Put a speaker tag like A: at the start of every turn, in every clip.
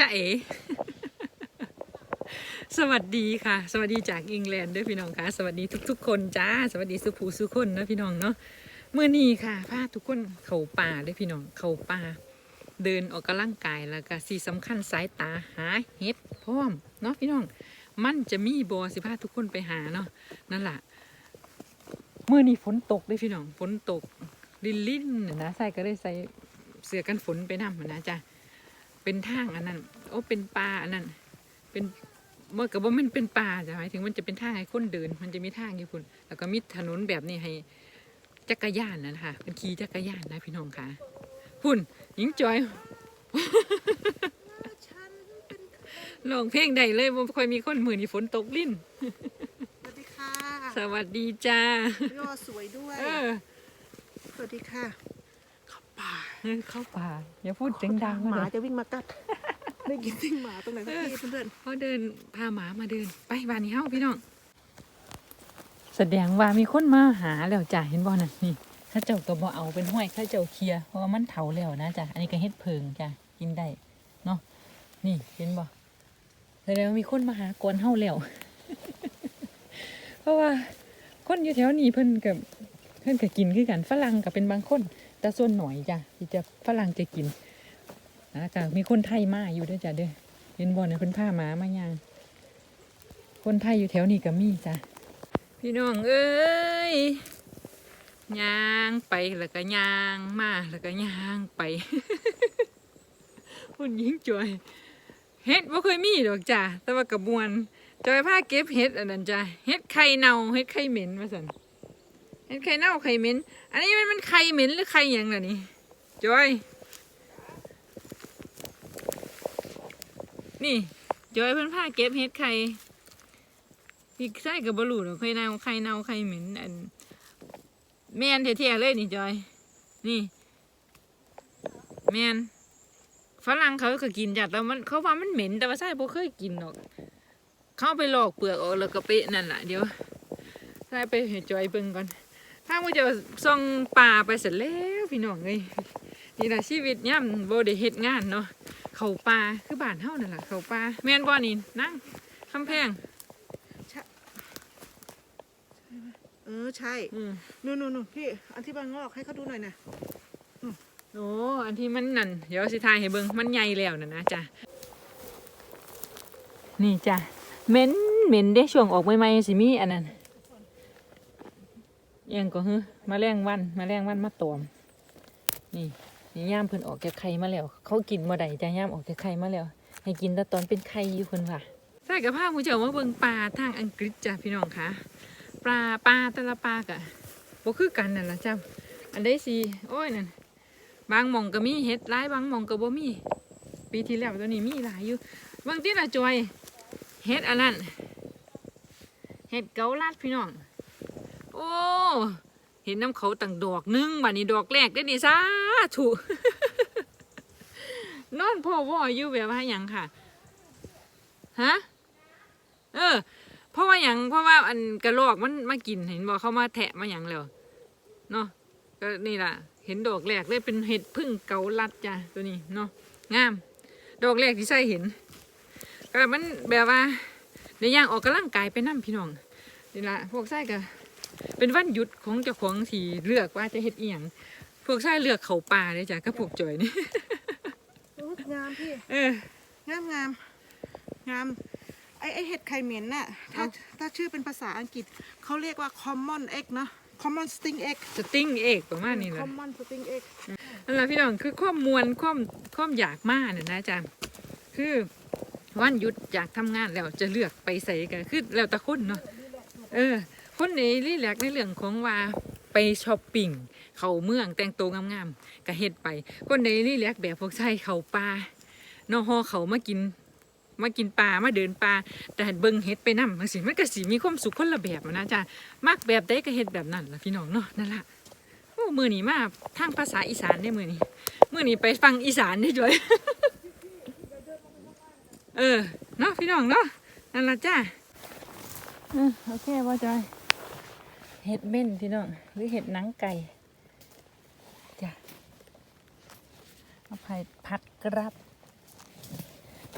A: จ้าเอ๋สวัสดีค่ะ สวัสดีจากอังกฤษด้วยพี่น้องค่ะ สวัสดีทุก ๆ คนจ้า สวัสดีสุภูสุคนนะพี่น้องเนาะเมื่อนี้ค่ะพาทุกคนเข้าป่าด้วยพี่น้องเข้าป่า เดินออกกำลังกายแล้วก็สีสำคัญสายตาหาเห็ดพร้อมเนาะพี่น้อง มันจะมีบอสิพาทุกคนไปหาเนาะนั่นแหละเมื่อนี้ฝนตกด้วยพี่น้องฝนตกลินลินๆนะใส่ก็ได้ใส่เสื้อกันฝนไปนำนะจ้ะ เป็นทางอันนั้น โอ้เป็นป่าอันนั้น เป็นเมื่อกับว่ามันเป็นป่าจ้ะหมายถึงมันจะเป็นทางให้คนเดิน มันจะมีทางอยู่คุณแล้วก็มีถนนแบบนี้ให้จักรยานนะนะคะเป็นขี่จักรยานนะพี่น้องค่ะพุ่นหญิงจอยลองเพลงใดเลยบ่ค่อยมีคนมือนี่ฝนตกลิ้น
B: สวัสดีค่ะ
A: สวัสดีจ้า
B: พี่วอสวยด้วย
A: เออ
B: สวัสดีค่ะขับป่า
A: เออเข้าป่าอย่าพูดเสียงดัง
B: หมา
A: นะ
B: จะวิ่งมากัดได้ยินเสียงหมาตรงไหนสักทีเพื่อน
A: เขาเดินพาหมามาเดิน ไปบ้านนี้เฮาพี่น้องแสดงว่ามีคนมาหาแล้วจ้ะเห็นบ่น่ะนี่เข้าเจ้าก็บ่เอาเป็นห้อยเข้าเจ้าเคลียร์เพราะว่ามันเถาแล้วนะจ้ะอันนี้ก็เฮ็ดเพิงจ้ะกินได้เนาะนี่เห็นบ่แสดงว่ามีคนมาหากวนเฮาแล้วเพราะว่าคนอยู่แถวนี้เพิ่นกับเพิ่นก็กินคือกันฝรั่งก็เป็นบางคน แต่ส่วนหน่อยจ้ะที่จะฝรั่งจะกินนะจ้ะมีคนไทยมาอยู่ด้วยจ้ะเด้อเห็นบ่เนี่ยเพิ่นพาหมามาย่างคนไทยอยู่แถวนี้ก็มีจ้ะพี่น้องเอ้ยย่างไปแล้วก็ย่างมาแล้วก็ย่างไปคุณยิงจอยเฮ็ดบ่เคยมีดอกจ้ะแต่ว่ากระบวนจอยผ้าเก็บเฮ็ดอันนั้นจ้ะเฮ็ดไข่เน่าเฮ็ดไข่เหม็นมาสัน เฮ็ดไข่เน่าไข่เหม็น อันนี้มันมันไข่เหม็นหรือไข่หยังล่ะนี่จอย นี่จอยเพิ่นผ้าเก็บเฮ็ดไข่พี่ใส่กับบรูดอกไข่เน่าไข่เน่าไข่เหม็นอันแม่นแท้ๆเลยนี่จอย นี่แมนฝรั่งเขาก็กินจัดแล้วมันเขาว่ามันเหม็นแต่ว่าใส่บ่เคยกินหรอก เข้าไปหลอกเปลือกออกแล้วก็ไปนั่นแหละเดี๋ยวใส่ไปเห็ดจอยเบิ่งก่อน ถ้ามันจะส่องป่าไปเสร็จแล้วพี่น้องเลยนี่แหละชีวิตย่ำโบได้เฮ็ดงานเนาะเขาป่าคือบ้านเฮานั่นแหละเขาป่าแม่นบ่นี่นั่งคำแพง
B: ๆเออใช่
A: อืม
B: นู่นนู่นนู่นพี่อันที่บางงอกให้เขาดูหน่อยนะ
A: โอ้อันที่มันนั่นเดี๋ยวสิทายให้เบิ่งมันใหญ่แล้วน่ะนะจ้ะนี่จ้ะเหม็นเหม็นเด้ช่วงออกใหม่ๆสิมีอันนั้น อิหยังก็ฮือมาแรงวันมาแรงวันมาตอม นี่นี่ย่ามเพิ่นออกจากไข่มาแล้ว เขากินบ่ได้จะย่ามออกจากไข่มาแล้ว ให้กินแต่ตอนเป็นไข่อยู่เพิ่นว่าใส่กับผ้ามูเจ้ามาเบิ่งปลาทางอังกฤษจ้ะพี่น้องคะปลาปลาแต่ละปลากะบ่คือกันนั่นล่ะจ้ะอันใดสิโอ้ยนั่นบางหม่องก็มีเห็ดหลายบางหม่องก็บ่มี ปีที่แล้วตัวนี้มีหลายอยู่บางทีละจอยเห็ดอันนั้นเห็ดเกาลัดพี่น้อง อ้ เห็นน้ำเขาต่างดอกหนึงบัดนี้ดอกแรกได้นี่ซาถูกนอนพ่อว่ออยู่แบบว่าหยังค่ะ ฮะ เออ เพราะว่าหยังเพราะว่าอันกระรอกมันมากินเห็นบอกเขามาแทะมาหยังแล้วเนาะก็นี่ล่ะ เห็นดอกแรกเลยเป็นเห็ดพึ่งเกาลัดจ้ะตัวนี้เนาะงาม ดอกแรกที่ใส่เห็นก็มันแบบว่าในย่างออกกำลังกายไปนั่พี่น้องนี่ละพวกไส้ก็ เป็นวันหยุดของเจ้าของที่เลือกว่าจะเฮ็ดอีหยังพวกไส้เลือกเขาป่าเลยจ้ะก็พวกจอยนี่
B: โอ้งามพี่
A: เออ
B: งามงามงามไอไอเห็ดไข่เหม็นน่ะถ้า
A: เอา
B: ถ้าชื่อเป็นภาษาอังกฤษเขาเรียกว่า common egg เนอะ common sting egg
A: สติ้งเอกประมาณนี้แหละ
B: common sting egg
A: นั่นแหละพี่น้องคือความมวลความความอยากมากเนี่ยนะจ๊ะคือวันหยุดอยากทำงานแล้วจะเลือกไปใส่กันคือแล้วแต่คนเนาะเออ คนในรีแลกซ์ในเรื่องของว่าไปช้อปปิ้งเขาเมืองแต่งตัวงามๆก็เฮ็ดไป คนในรีแลกซ์แบบพวกใช่เขาป่านอฮอเขามากินมากินปลามาเดินปลาแต่เบิ่งเฮ็ดไปนำมันสิมันก็สิมีความสุขคนละแบบนะจ๊ะมักแบบใดก็เฮ็ดแบบนั้นล่ะพี่น้องเนาะนั่นล่ะโอ้มือนี้มาทางภาษาอีสานได้มือนี้มือนี้ไปฟังอีสานได้ด้วยเออเนาะพี่น้องเนาะนั่นล่ะจ้าโอเคบ่จอย เห็ดเม่นพี่น้องหรือเห็ดหนังไก่จ้ะเอาไผ่ผัดกรับ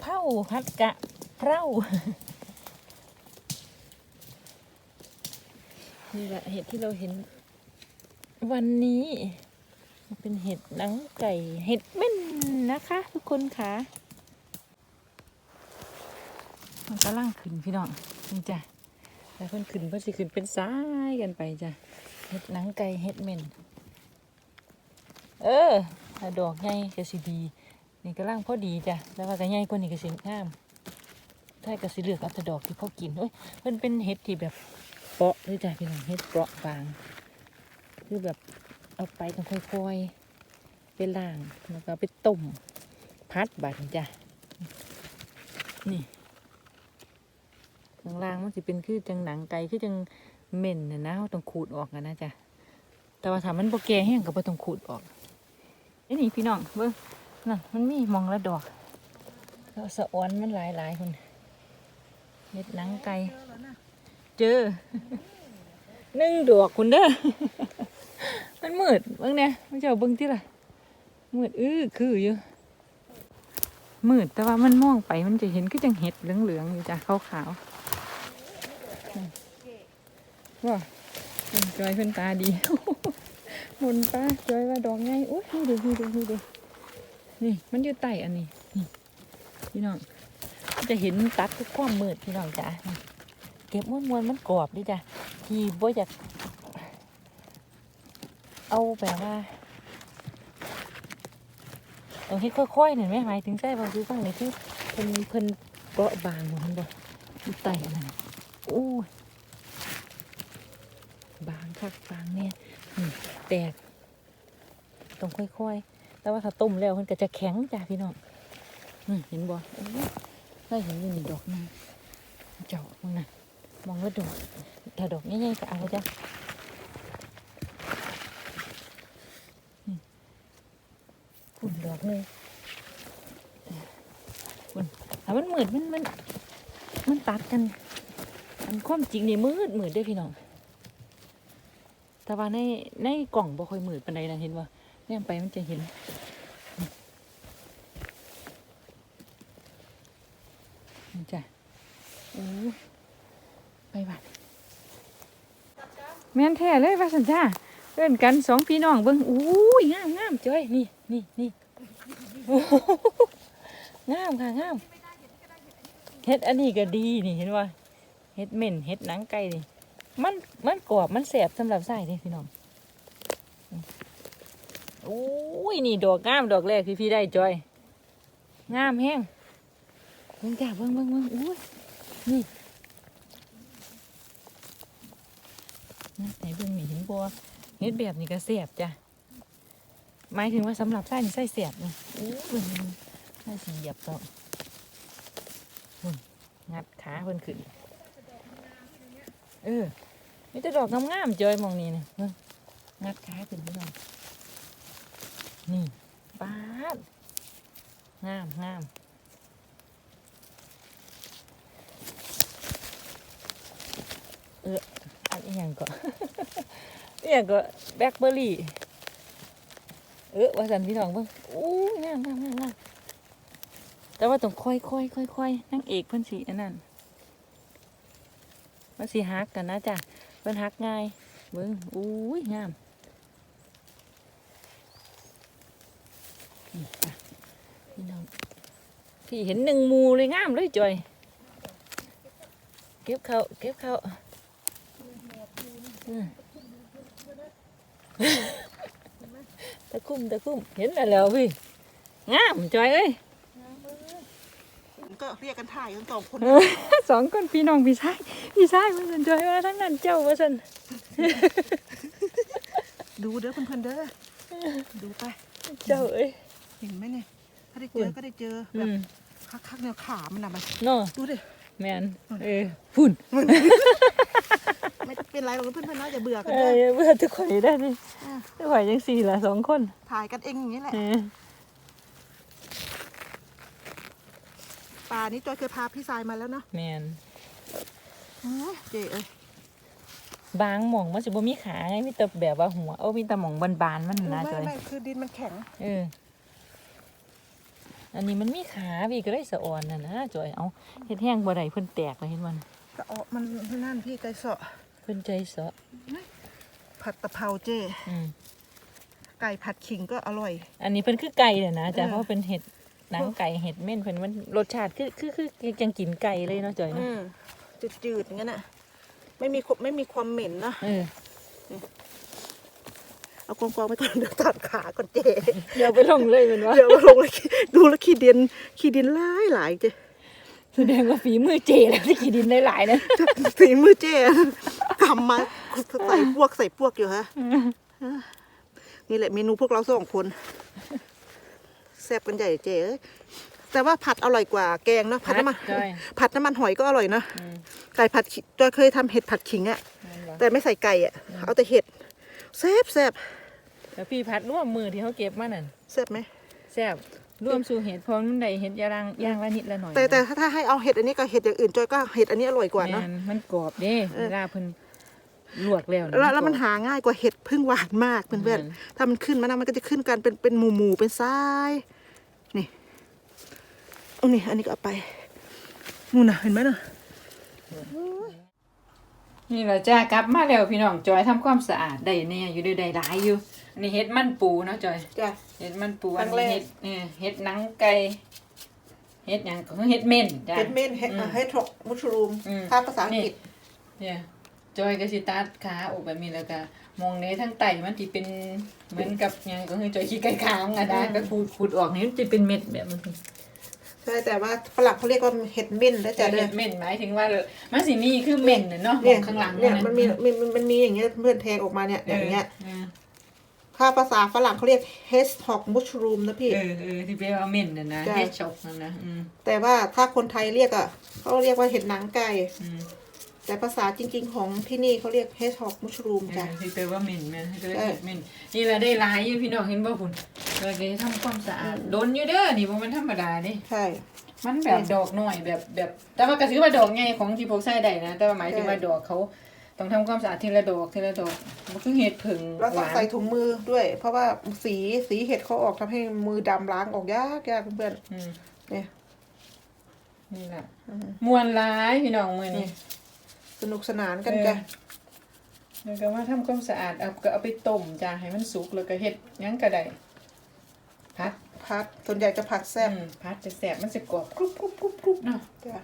A: เผาผัดกะเพรานี่แหละเห็ดที่เราเห็น วันนี้มันเป็นเห็ดหนังไก่เห็ดเม่นนะคะ ทุกคนค่ะ มันกำลังขึ้นพี่น้องนี่จ้ะ แต่เพิ่นขึ้นเพิ่นสิขึ้นเป็นซ้ายกันไปจ้ะเห็ดหนังไก่เห็ดเม่นเออถ้าดอกใหญ่ก็สิดี นี่กำลังพอดีจ้ะแล้วว่าก็ใหญ่กว่านี้ก็สิงามถ้าก็สิเลือกเอาแต่ดอกที่พอกินเอ้ยเพิ่นเป็นเห็ดที่แบบเปาะเลยจ้ะพี่น้องเห็ดเปาะบาง คือแบบเอาไปต้องค่อยๆไปล้างแล้วก็ไปต้มพัดบัดนี้จ้ะนี่ ข้างล่างมันสิเป็นคือจังหนังไก่คือจังเหม็นนะนะเราต้องขูดออกกันะจ้ะแต่ว่าถ้ามันโบแก่แห้งก็บ่ต้องขูดออกนี่นี่พี่น้องเบิ่งนั่นมันมีมองละดอกแล้วสะออนมันหลายหลายคนเม็ดหนังไก่เจอหนึ่งดอกคุณเด้อมันมืดเบิ่งเนี่ยมันจะเบิ่งที่ละมืดอื้อคืออยู่มืดแต่ว่ามันมองไปมันจะเห็นคือจังเห็ดเหลืองๆอยู่จ้ะขาวๆ ว่าจอยเพิ่อนตาดีมุนตาจอยว่าดอกไงอุ้ยนี่ดูนี่ดูนี่ดูนี่มันอยู่ใต้อันนี้นี่พี่น้องจะเห็นตัดทุกความมืดพี่น้องจ้ะเก็บม้วนๆมันกรอบดิจ้ะที่บ่อยากเอาแบบว่าเอาให้ค่อยๆหน่อยไหมหมายถึงใช่ป่ะคือฟังเลยคือเพิ่นเพิ่นเปราะบางหมดบ่อยู่ไตนั่นน่ะ โอ้ยบางคักบางเนี่ยแตกต้องค่อยๆ แต่ว่าถ้าต้มแล้วมันก็จะแข็งจ้ะพี่น้องเห็นบ่ได้เห็นอยู่นี่ดอกหนึงเจาะมองน่ะมองว่าดอกถ้าดอกใหญ่ๆก็เอาจ้ะฝุ่นดอกเลยฝุ่นถ้ามันเหมืดมันมันมันตัดกัน อันความจริงนี่มืดมืดเด้พี่น้อง แต่ว่าในในกล่องบ่ค่อยมืดปานใดนะเห็นว่าเนี่ยไปมันจะเห็นนี่จ้ะโอ้ไปบัดแม่นแท้เลยว่าสันจ้าเอิ้นกันสองพี่น้องเบิ่งอู้ยงามงามจ้อยนี่นี่นี่งามค่ะงามเฮ็ดอันนี้ก็ดีนี่เห็นว่า ฮ็ดเหม็นเฮ็ดหนังไก่นี่มันมันกรอบมันแสบสำหรับไส้เด้พี่น้องโอ้ยนี่ดอกงามดอกแรกที่พี่ได้จอย งามแห้งเบิ่งจ้าเบิ่งเบิ่งเบิ่งอุ้ยนี่ไหนเบิ่งนี่เห็นบัวเฮ็ดแบบนี้ก็แสบจ้ะหมายถึงว่าสำหรับไส้นี่ไส้แสบนี่อู้เบิ่งไส้สีเหยียบก็งัดขาเพิ่นขึ้น เออมีแต่ดอกงามๆจอยมองนี่นะเบิ่งงัดขาขึ้นพี่น้องนี่ปาดงามงามเอออันนี้ยังก็นี่ยังก็แบล็คเบอร์รี่เออว่าสันพี่น้องเบิ่งอู้งามงามงามงามแต่ว่าต้องค่อยค่อยค่อยค่อยนั่งเอกเพิ่นสีอันนั้น มันสีฮักกันนะจ้ะเพิ่นฮักง่ายเบิ่งอู้ยงามนี่จ้ะพี่น้องพี่เห็นหนึ่งมูเลยงามเลยจอยเก็บเขาเก็บเขาตะคุ่มตะคุ่มเห็นแล้วแล้วพี่งามจอยเอ้ย
B: ก็เรียกกันถ่ายกันสองคน
A: สองคนพี่น้องพี่ชายพี่ชายว่าสันจอยว่าทั้งนั้นเจ้าว่าสัน
B: ดูเด้อเพื่อนๆเด้อดูไป
A: เจ้าเอ้ย
B: เห็นไหมเนี่ยถ้าได้เจอก็ได้เจอ
A: อื
B: แบบ
A: ม
B: คักๆแนวขามันนะมัน
A: เนาะ
B: ดูดิ
A: แมนเออฝุ่น
B: ไม่เป็นไรหรอกเพื่อนๆนะอย่าเบื่อกัน
A: เอ
B: เด้
A: อ
B: อ
A: เบื่อทุกคนได้ดิ
B: อะ
A: ทุกคนยังสี่ละสองคน
B: ถ่ายกันเองอย่างนี้แหละ
A: เออ
B: ป่านี้จอยเคยพาพี่สายมาแล้วเนาะ
A: แมน
B: อ๋อเจ๋เอ้ย
A: บางหม่องมันสิบ่มีขาไงมีแต่แบบว่าหัวเอามีแต่หม่องบานๆมัน
B: ไม่
A: นะจอย
B: ไม่คือดินมันแข็ง
A: เออ อันนี้มันมีขาพี่ก็ได้สะอ่อนน่ะนะจอยเอาเฮ็ดแห้งบ่ได้เพิ่นแตกเลยเห็นมัน
B: ก็เอามันนั่นพี่ไก่เสาะ
A: เพิ่นใจเสาะ
B: ผัดตะเภาเจ้
A: อืม
B: ไก่ผัดขิงก็อร่อย
A: อันนี้เพิ่นคือไก่เนี่ยนะจ้ะ
B: เออ
A: เพราะเป็นเห็ด หนังไก่เห็ดเม่นเพิ่นมันรสชาติคือคือคือคือยังกินไก่เลยเนาะจอยเนาะ
B: อืมจืดๆอย่างนั้นอะ ไม่มีความไม่มีความเหม็นนะ
A: เออ
B: เอากองๆไปก่อนเดี๋ยวตัดขาก่อนเจ้
A: เดี๋ยวไปลงเลยแมันว่า
B: เดี๋ยวมาลงแล้วขี้ดูแล้วขี้ดินขี้ดินหลายหลายเจ้
A: แสดงว่าฝีมือเจแล้วที่กินดินได้หลายนะ
B: ฝีมือเจ้กำมาใส่พวกใส่พวกอยู่ฮะนี่แหละเมนูพวกเราสองคนแซ่บกันใหญ่เจ้เอ้ยแต่ว่าผัดอร่อยกว่าแกงเนาะผัดน้ำมัน
A: ใช่
B: ผัดน้ำมันหอยก็อร่อยนะ
A: อืม
B: ไก่ผัดขิจอยเคยทำเห็ดผัดขิงอะ
A: นั่นว่ะ
B: แต่ไม่ใส่ไก่อะเอาแต่เห็ดแซ่บแซ่บ
A: แล้วพี่พัดร่วมมือที่เขาเก็บมานั่น
B: แซ่บไหม
A: แซ่บร่วมสู่เห็ดเพราะมันได้เห็ดยางย่างละนิดละหน่อย
B: แต่แต่ถ้าถ้าให้เอาเห็ดอันนี้กับเห็ดอย่างอื่นจอยก็เห็ดอันนี้อร่อยกว่าเนาะ
A: แม่มันกรอบเด้
B: เออ
A: เวลาเพิ่นลวกแล้วะ
B: แล้วแล้วมัน
A: กรอบ
B: หาง่ายกว่าเห็ดพึ่งหวานมากเพื่อน
A: อืม
B: ๆถ้ามันขึ้นมานะมันก็จะขึ้นกันเป็นเป็นหมู่หมู่ๆเป็นทรายนี่เอานี่อันนี้ก็เอาไปนู่นน่ะเห็นไหมน่ะ
A: นี่แหละจ้ากลับมาแล้วพี่น้องจอยทำความสะอาดได้แน่อยู่ได้ได้หลายอยู่อันนี้เห็ดมันปูเนาะจอย
B: จ้ะ
A: เห็ดมันปู
B: ครั้
A: อัน
B: งแร
A: นี้
B: ก
A: เห็ดเนี่ยเห็ดหนังไก่เห็ดหยังก็คือเห็ดเม่นจ้ะ
B: เห็ดเม่นเห็ด
A: อืม
B: เห็ดทอกมุชรูม
A: อืม
B: ถ้าภาษาอังกฤษ
A: เนี่ยจอยก็สิตัดขาออกแบบนี้แล้วก็มองในทั้งไตมันที่เป็นเหมือนกับหยังก็คือจอยขี้ไก่ค้างอะนะก็ขูดขูดออกนี่มันจะเป็นเม็ดแบบมัน
B: ใช่แต่ว่าฝรั่งเขาเรียกว่าเห็ดเม่นแล้ว
A: จะ
B: จะ
A: เห็
B: เด้อ
A: ดเม่นหมายถึงว่ามันสิมีคือเม่นน่ะเนาะม
B: เนี่
A: อยงข้างหลัง
B: เนี่ยะมันมีมันมันมันมีอย่างเงี้ยเพื่อนแทงออกมาเนี่ยอย่างเงี้ย
A: เออ
B: ถ้าภาษาฝรั่งเขาเรียก hedgehog mushroom นะพี่
A: เออเออที่เป็นว่าเม่นน่ะนะ
B: จ้ะ
A: เฮ็ดช็อกนั่นนะอืม
B: แต่ว่าถ้าคนไทยเรียกอะเขาเรียกว่าเห็ดหนังไก่
A: อืม
B: แต่ภาษาจริง ๆ ของที่นี่เขาเรียก hedgehog mushroom
A: เอ
B: จ้ะ
A: อที่แปลว่าเหม็นแม่นที่แปลว่า
B: ใช่
A: เหม็นนี่แหละได้หลายอยู่พี่น้องเห็นบ่คุณเราจะทำความสะอาดโดนอยู่เด้อนี่บ่แมันธรรมดาเด้
B: ใช่
A: มันแบบดอกหน่อยแบบแบบ แต่ว่าก็ถือว่าดอกไงของที่พกใส่ได้นะ แต่ว่าหมายถึงว่าดอกเขาต้องทำความสะอาดทีละดอกทีละดอกมันคือเห็ดผึ่ง
B: เรา
A: ห
B: ต้อง
A: วาน
B: ใส่ถุงมือด้วย เพราะว่าสีสีเห็ดเขาออกทำให้มือดำล้างออกยากยากเพื่อน
A: อืม
B: ๆเนี่ย
A: นี่แหละ
B: อืม
A: มวนหลายพี่น้องมื้อนี้
B: สนุกสนานกันจ้ะ
A: แล้วก็ว่าทำความสะอาดเอาก็เอาไปต้มจ้าให้มันสุกแล้วก็เฮ็ดหยังก็ได้พัด
B: พัดส่วนใหญ่จะผัดแซ่บ
A: อืมพัดจะแสบมันจะกรอบกรุบกรุบกรุบกรุบเนาะ
B: จ้ะ